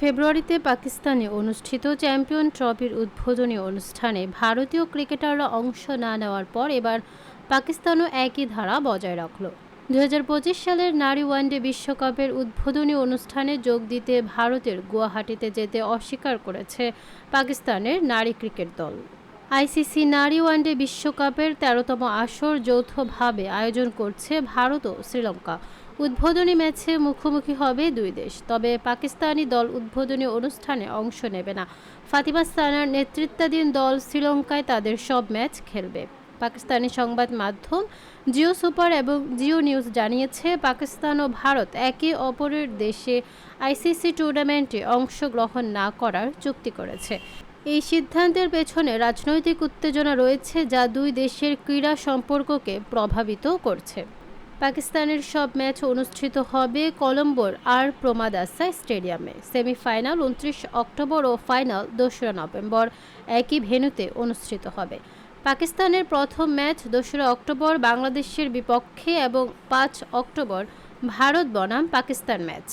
ফেব্রুয়ারিতে পাকিস্তানে অনুষ্ঠিত চ্যাম্পিয়ন ট্রফির উদ্বোধনী অনুষ্ঠানে ভারতীয় ক্রিকেটাররা অংশ না নেওয়ার পর এবার পাকিস্তানও একই ধারা বজায় রাখল। দুই হাজার পঁচিশ সালের নারী ওয়ানডে বিশ্বকাপের উদ্বোধনী অনুষ্ঠানে যোগ দিতে ভারতের গুয়াহাটিতে যেতে অস্বীকার করেছে পাকিস্তানের নারী ক্রিকেট দল। আইসিসি নারী ওয়ানডে বিশ্বকাপের তেরোতম আসর যৌথভাবে আয়োজন করছে ভারত ও শ্রীলঙ্কা। উদ্বোধনী ম্যাচে মুখোমুখি হবে দুই দেশ, তবে পাকিস্তানি দল উদ্বোধনী অনুষ্ঠানে অংশ নেবে না। ফাতিমা সানার নেতৃত্বাধীন দল শ্রীলঙ্কায় তাদের সব ম্যাচ খেলবে। পাকিস্তানি সংবাদ মাধ্যম জিও সুপার এবং জিও নিউজ জানিয়েছে, পাকিস্তান ও ভারত একে অপরের দেশে আইসিসি টুর্নামেন্টে অংশগ্রহণ না করার চুক্তি করেছে। এই সিদ্ধান্তের পেছনে রাজনৈতিক উত্তেজনা রয়েছে যা দুই দেশের ক্রীড়া সম্পর্ককে প্রভাবিত করছে। পাকিস্তানের সব ম্যাচ অনুষ্ঠিত হবে কলম্বোর আর প্রমাদাসা স্টেডিয়ামে। সেমিফাইনাল উনত্রিশ অক্টোবর ও ফাইনাল দোসরা নভেম্বর একই ভেন্যুতে অনুষ্ঠিত হবে। পাকিস্তানের প্রথম ম্যাচ দোসরা অক্টোবর বাংলাদেশের বিপক্ষে এবং পাঁচ অক্টোবর ভারত বনাম পাকিস্তান ম্যাচ।